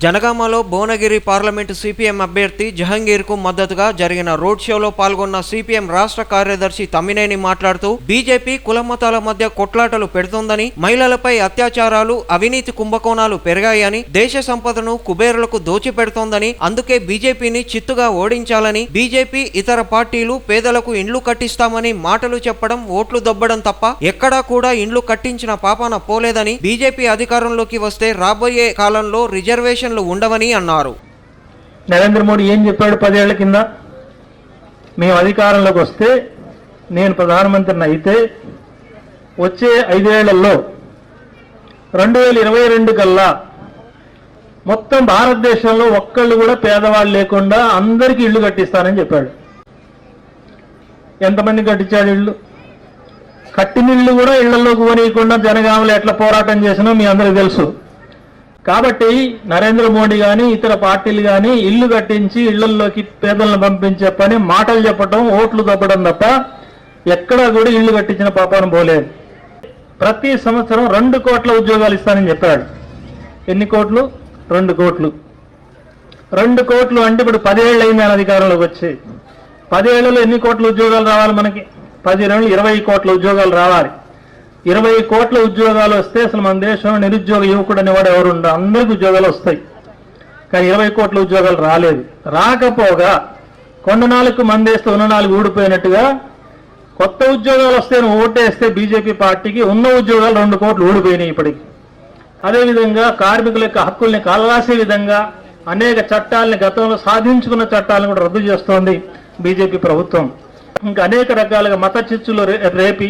జనగామలో Bhuvanagiri parliament CPM అభ్యర్థి జహంగీర్కు మద్దతుగా జరిగిన రోడ్ షోలో పాల్గొన్న సిపిఎం రాష్ట్ర కార్యదర్శి తమ్మినేని మాట్లాడుతూ బీజేపీ కులమతాల మధ్య కొట్లాటలు పెడుతోందని మహిళలపై అత్యాచారాలు అవినీతి కుంభకోణాలు పెరిగాయని దేశ సంపదను కుబేరులకు దోచిపెడుతోందని అందుకే బీజేపీని చిత్తుగా ఓడించాలని బీజేపీ ఇతర పార్టీలు పేదలకు ఇండ్లు కట్టిస్తామని మాటలు చెప్పడం ఓట్లు దొబ్బడం తప్ప ఎక్కడా కూడా ఇండ్లు కట్టించిన పాపాన పోలేదని బీజేపీ అధికారంలోకి వస్తే రాబోయే కాలంలో రిజర్వేషన్ రిజర్వేషన్లు ఉండవని అన్నారు. నరేంద్ర మోడీ ఏం చెప్పాడు పదేళ్ళ కింద? మేము అధికారంలోకి వస్తే నేను ప్రధానమంత్రిని అయితే వచ్చే ఐదేళ్ళలో రెండు వేల ఇరవై రెండు కల్లా మొత్తం భారతదేశంలో ఒక్కళ్ళు కూడా పేదవాళ్ళు లేకుండా అందరికీ ఇళ్ళు కట్టిస్తానని చెప్పాడు. ఎంతమంది కట్టించాడు ఇళ్ళు కట్టిన ఇళ్ళు కూడా ఇళ్ళలోకి పోనీయకుండా జనగామలు ఎట్లా పోరాటం చేసినా మీ అందరికీ తెలుసు. కాబట్టి నరేంద్ర మోడీ గాని ఇతర పార్టీలు గాని ఇల్లు కట్టించి ఇళ్ళలోకి పేదలను పంపించే పని మాటలు చెప్పడం ఓట్లు తప్పడం తప్ప ఎక్కడా కూడా ఇల్లు కట్టించిన పాపాను పోలేదు. ప్రతి సంవత్సరం రెండు కోట్ల ఉద్యోగాలు ఇస్తానని చెప్పాడు. ఎన్ని కోట్లు? రెండు కోట్లు. రెండు కోట్లు అంటే ఇప్పుడు పదేళ్ళు అయింది ఆయన అధికారంలోకి వచ్చి. పదేళ్ళలో ఎన్ని కోట్ల ఉద్యోగాలు రావాలి మనకి? పది రెండు ఇరవై కోట్ల ఉద్యోగాలు రావాలి. ఇరవై కోట్ల ఉద్యోగాలు వస్తే అసలు మన దేశంలో నిరుద్యోగ యువకుడు అనేవాడు ఎవరు ఉండరు అందరికి ఉద్యోగాలు వస్తాయి. కానీ ఇరవై కోట్ల ఉద్యోగాలు రాలేదు. రాకపోగా కొండ నాలుగు మందేస్తే ఉన్న నాలుగు ఊడిపోయినట్టుగా కొత్త ఉద్యోగాలు వస్తే నువ్వు ఓటేస్తే బీజేపీ పార్టీకి ఉన్న ఉద్యోగాలు రెండు కోట్లు ఊడిపోయినాయి ఇప్పటికి. అదేవిధంగా కార్మికుల యొక్క హక్కుల్ని కలరాసే విధంగా అనేక చట్టాలని గతంలో సాధించుకున్న చట్టాలను కూడా రద్దు చేస్తోంది బీజేపీ ప్రభుత్వం. ఇంకా అనేక రకాలుగా మత చిచ్చులు రేపి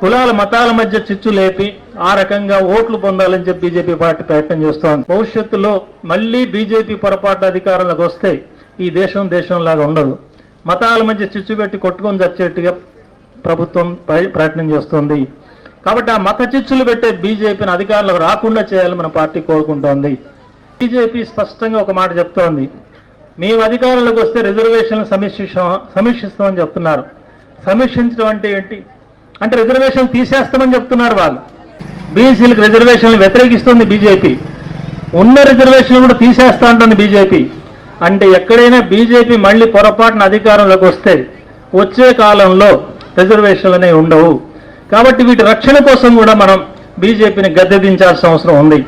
కులాల మతాల మధ్య చిచ్చు లేపి ఆ రకంగా ఓట్లు పొందాలని చెప్పి బీజేపీ పార్టీ ప్రయత్నం చేస్తోంది. భవిష్యత్తులో మళ్ళీ బీజేపీ పొరపాటు అధికారంలోకి వస్తే ఈ దేశం దేశంలాగా ఉండదు. మతాల మధ్య చిచ్చు పెట్టి కొట్టుకొని చచ్చేట్టుగా ప్రభుత్వం ప్రయత్నం చేస్తోంది. కాబట్టి ఆ మత చిచ్చులు పెట్టే బీజేపీని అధికారంలోకి రాకుండా చేయాలని మన పార్టీ కోరుకుంటోంది. బీజేపీ స్పష్టంగా ఒక మాట చెప్తోంది. మేము అధికారంలోకి వస్తే రిజర్వేషన్లు సమీక్షిస్తాం సమీక్షిస్తామని చెప్తున్నారు. సమీక్షించడం అంటే ఏంటి? అంటే రిజర్వేషన్ తీసేస్తామని చెప్తున్నారు వాళ్ళు. బీసీలకు రిజర్వేషన్లు వ్యతిరేకిస్తుంది బీజేపీ ఉన్న రిజర్వేషన్లు కూడా తీసేస్తా ఉంటుంది బీజేపీ అంటే ఎక్కడైనా బీజేపీ మళ్ళీ పొరపాటున అధికారంలోకి వస్తే వచ్చే కాలంలో రిజర్వేషన్లు అనేవి ఉండవు. కాబట్టి వీటి రక్షణ కోసం కూడా మనం బీజేపీని గద్దె దించాల్సిన అవసరం ఉంది.